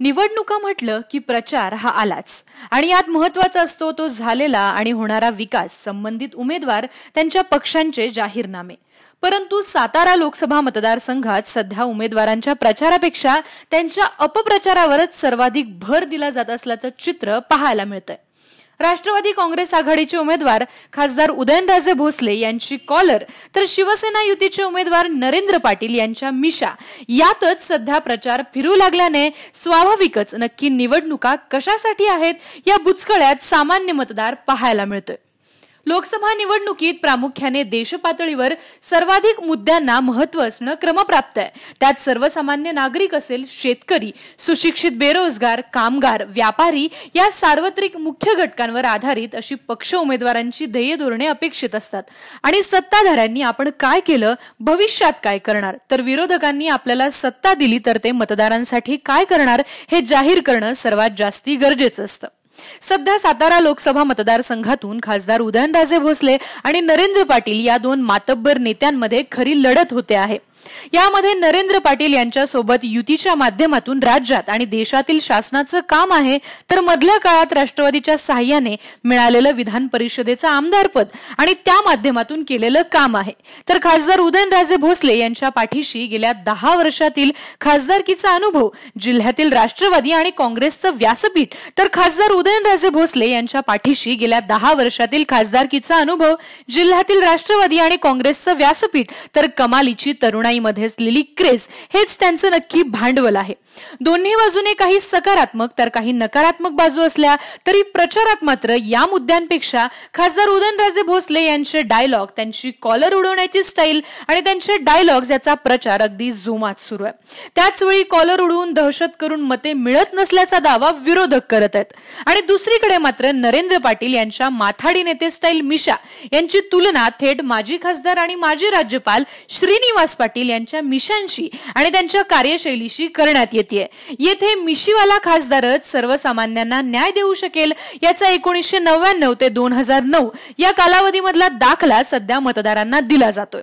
निवडणुका म्हटलं की प्रचार हा आलाच. आणि यात महत्त्वाचा असतो तो झालेला आणि होणारा विकास संबंधित उमेदवार त्यांच्या पक्षांचे जाहीरनामे. परंतु सातारा लोकसभा मतदारसंघात सध्या उमेदवारांच्या प्रचारापेक्षा त्यांच्या अपप्रचारावरच सर्वाधिक भर दिला जात असल्याचं चित्र पाहायला मिळतंय. राष्ट्रवादी काँग्रेस आघाडीचे उमेदवार खासदार उदयनराजे भोसले यांची कॉलर तर शिवसेना युतीचे उमेदवार नरेंद्र पाटील यांच्या मिशा. यातच सध्या प्रचार फिरू लागल्याने स्वाभाविकच नक्की निवडणुका कशासाठी आहेत या बुचकळ्यात सामान्य मतदार पाहायला मिळतोय. लोकसभा निवडणुकीत प्रामुख्याने देशपातळीवर सर्वाधिक मुद्द्यांना महत्त्व असणं क्रमप्राप्त आहे. त्यात सर्वसामान्य नागरिक असेल शेतकरी सुशिक्षित बेरोजगार कामगार व्यापारी या सार्वत्रिक मुख्य घटकांवर आधारित अशी पक्ष उमेदवारांची ध्येय धोरणे अपेक्षित असतात. आणि सत्ताधाऱ्यांनी आपण काय केलं भविष्यात काय करणार? तर विरोधकांनी आपल्याला सत्ता दिली तर ते मतदारांसाठी काय करणार हे जाहीर करणं सर्वात जास्ती गरजेचं असतं. सध्या सातारा लोकसभा मतदारसंघातून खासदार उदयनराजे भोसले आणि नरेंद्र पाटील या दोन मातब्बर नेत्यांमध्ये खरी लढत होते आहे. यामध्ये नरेंद्र पाटील यांच्या सोबत युतीच्या माध्यमातून राज्यात आणि देशातील शासनाचं काम आहे तर मधल्या काळात राष्ट्रवादीच्या सहाय्याने मिळालेलं विधान परिषदेचं आमदारपद आणि त्या माध्यमातून केलेलं काम आहे. तर खासदार उदयनराजे भोसले यांच्या पाठीशी गेल्या दहा वर्षातील खासदारकीचा अनुभव जिल्ह्यातील राष्ट्रवादी आणि काँग्रेसचं व्यासपीठ तर खासदार उदयनराजे भोसले यांच्या पाठीशी गेल्या दहा वर्षातील खासदारकीचा अनुभव जिल्ह्यातील राष्ट्रवादी आणि काँग्रेसचं व्यासपीठ तर कमालीची तरुणाई मध्ये असलेली क्रेज हेच त्यांचं नक्की भांडवल आहे. दोन्ही बाजूने काही सकारात्मक तर काही नकारात्मक बाजू असल्या तरी प्रचारात मात्र या मुद्द्यांपेक्षा खासदार उदयनराजे भोसले यांचे डायलॉग त्यांची कॉलर उडवण्याची स्टाईल आणि त्यांचे डायलॉग्स याचा प्रचार अगदी जोमात सुरू आहे. त्याच वेळी कॉलर उडवून दहशत करून मते मिळत नसल्याचा दावा विरोधक करत आहेत. आणि दुसरीकडे मात्र नरेंद्र पाटील यांच्या माथाडी नेते स्टाईल मिशा यांची तुलना थेट माजी खासदार आणि माजी राज्यपाल श्रीनिवास पाटील यांच्या मिशांशी आणि त्यांच्या कार्यशैलीशी करण्यात येते येथे मिशीवाला खासदारच सर्वसामान्यांना न्याय देऊ शकेल याचा एकोणीसशे नव्याण्णव ते दोन हजार नऊ या कालावधीमधला दाखला सध्या मतदारांना दिला जातोय.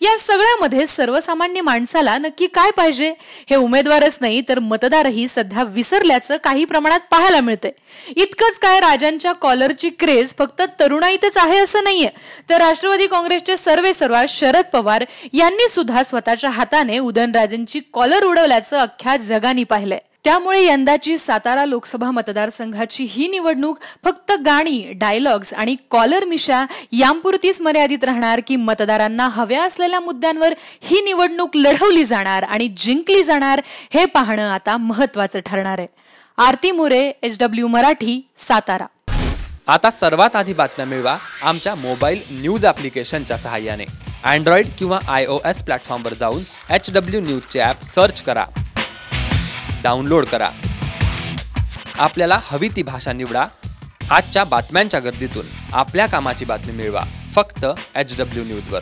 या सगळ्यामध्ये सर्वसामान्य माणसाला नक्की काय पाहिजे? हे उमेदवारच नाही तर मतदारही सध्या विसरल्याचं काही प्रमाणात पाहायला मिळते इतकंच काय राजांच्या कॉलरची क्रेज फक्त तरुणाईतच आहे असं नाहीये. तर राष्ट्रवादी काँग्रेसचे सर्वे सर्वा शरद पवार यांनी सुद्धा स्वतःच्या हाताने उदयनराजेंची कॉलर उडवल्याचं अख्ख्या जगानी पाहिलंय. त्यामुळे यंदाची सातारा लोकसभा मतदारसंघाची ही निवडणूक फक्त गाणी डायलॉग्स आणि कॉलर मिशा यांपुरतीच मर्यादित राहणार की मतदारांना हव्या असलेल्या मुद्द्यांवर ही निवडणूक लढवली जाणार आणि जिंकली जाणार हे पाहणं आता महत्वाचं ठरणार आहे. Aarti More H W Marathi Satara. आता सर्वात आधी बातम्या मिळवा आमच्या मोबाईल न्यूज ॲप्लिकेशनच्या सहाय्याने. अँड्रॉइड किंवा आय ओ एस प्लॅटफॉर्मवर जाऊन एच डब्ल्यू न्यूजचे ॲप सर्च करा. डाउनलोड करा. आपल्याला हवी ती भाषा निवडा. आजच्या बातम्यांच्या गर्दीतून आपल्या कामाची बातमी मिळवा. फक्त एच डब्ल्यू न्यूजवर